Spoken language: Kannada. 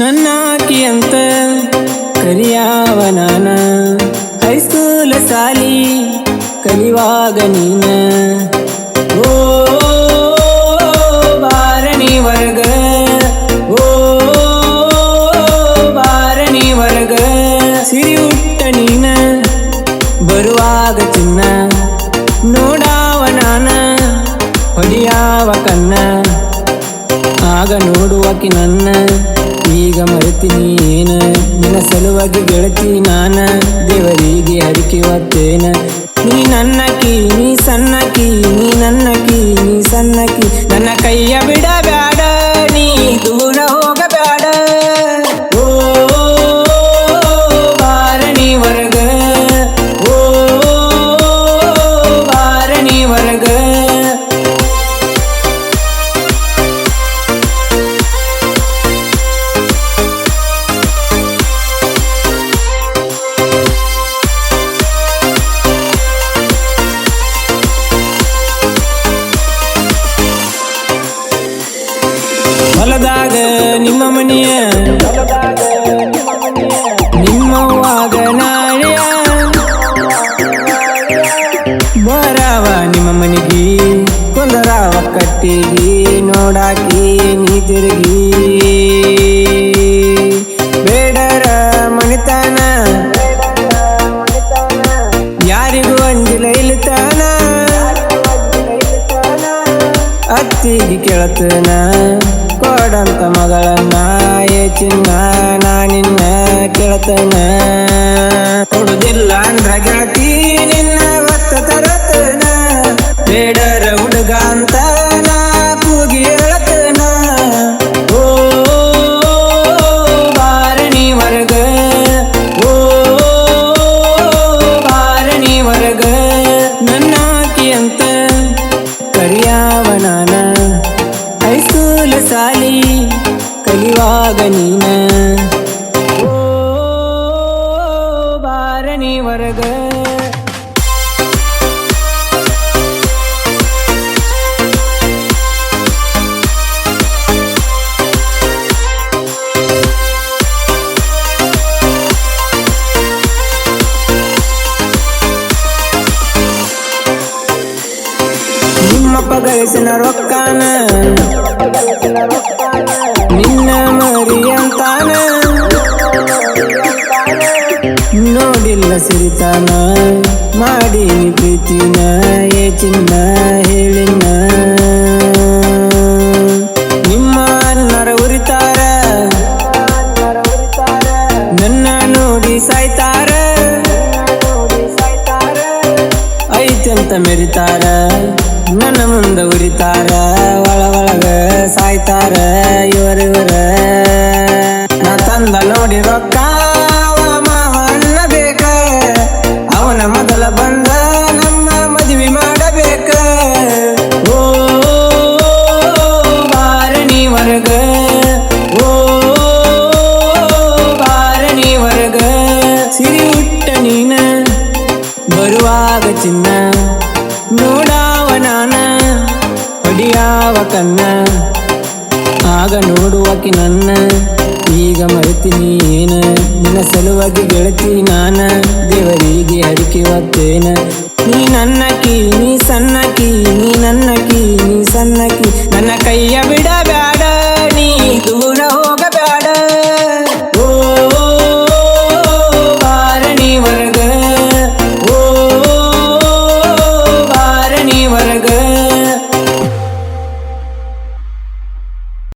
ನನ್ನ ಆಕಿ ಅಂತ ಕರಿಯಾವ ನಾನ ಹೈಸ್ಕೂಲ ಸಾಲಿ ಕಲಿವಾಗ ನೀನ. ಓ ಬಾರಣಿ ವರ್ಗ. ಓ ಬಾರಣಿ ವರ್ಗ. ಸಿರಿ ಉಟ್ಟ ನೀನ ಬರುವಾಗ ಚಿನ್ನ. ನೋಡಾವ ನಾನ ಹೊಡಿಯಾವ ಕನ್ನ. ಆಗ ನೋಡುವಕಿ ನನ್ನ. ಈಗ ಮರೆತೀನಿ ಏನ ನಿನ್ನ ಸಲುವಾಗಿ ಗೆಳತಿ ನಾನ. ದೇವರಿಗೆ ಹರಿಕೆ ಒತ್ತೇನ ನೀ ನನ್ನಕಿ ನೀ ಸಣ್ಣಕಿ ನೀ ನನ್ನಕಿ ನೀ ಸಣ್ಣಕಿ ನನ್ನ ಕೈಯ ಬಿಡಬ್ಯಾಡ ಮನೆಯ ನಿಮ್ಮವ್ವಾಗ ನಾಳೆಯ ಬರವ ನಿಮ್ಮ ಮನೆಗೆ ಕುಂದರಾವ ಕಟ್ಟಿಗಿ ನೋಡಾಕಿ ನೀ ತಿರುಗಿ. ಬೇಡರ ಮಣಿತಾನ ಯಾರಿಗೂ ಅಂಜಿಲ ಇಲ್ತಾನ ಅತ್ತಿಗೆ ಕೇಳತನ. ಕೊಡಂತ ಮಗಳನ್ನ ಏ ಚಿನ್ನ ನಾ ನಿನ್ನ ಕೇಳ್ತನ. ಕೊಡುದಿಲ್ಲ ಅಂದ್ರ ಗೆಳತಿ ನಿನ್ನ ಒತ್ತ ತರತನ ಬೇಡರ ಕಲಿವಾಗ ನೀನ? ಓ ನಿಮ್ಮಪ್ಪ ಗಳಿಸಿನ ರೊಕ್ಕಾನ. ನಿನ್ನ ಸಿರಿತಾನ ಮಾಡಿ ಪ್ರೀತಿನ ಏ ಚಿನ್ನ ಹೇಳಿನ ನಿಮ್ಮ ಅನ್ನರ ಉರಿತಾರ. ನನ್ನ ನೋಡಿ ಸಾಯ್ತಾರ. ಐತಂತ ಮೆರಿತಾರ. ನನ್ನ ಮುಂದ ಉರಿತಾರ. ಹೊಡಿಯಾವ ಕನ್ನ ಆಗ ನೋಡುವಕಿ ನನ್ನ. ಈಗ ಮರೆತೀನಿ ಏನ? ನಿನ್ನ ಸಲುವಾಗಿ ಗೆಳತಿ ನಾನ. ದೇವರಿಗೆ ಅಡಿಕೆ ಒತ್ತೇನ. ನೀ ನನ್ನಕಿ ನೀ ಸಣ್ಣಕಿ ನೀ ನನ್ನಕಿ ನೀ ಸಣ್ಣಕಿ ನನ್ನ ಕೈಯ ಬಿಡಬ್ಯಾಡ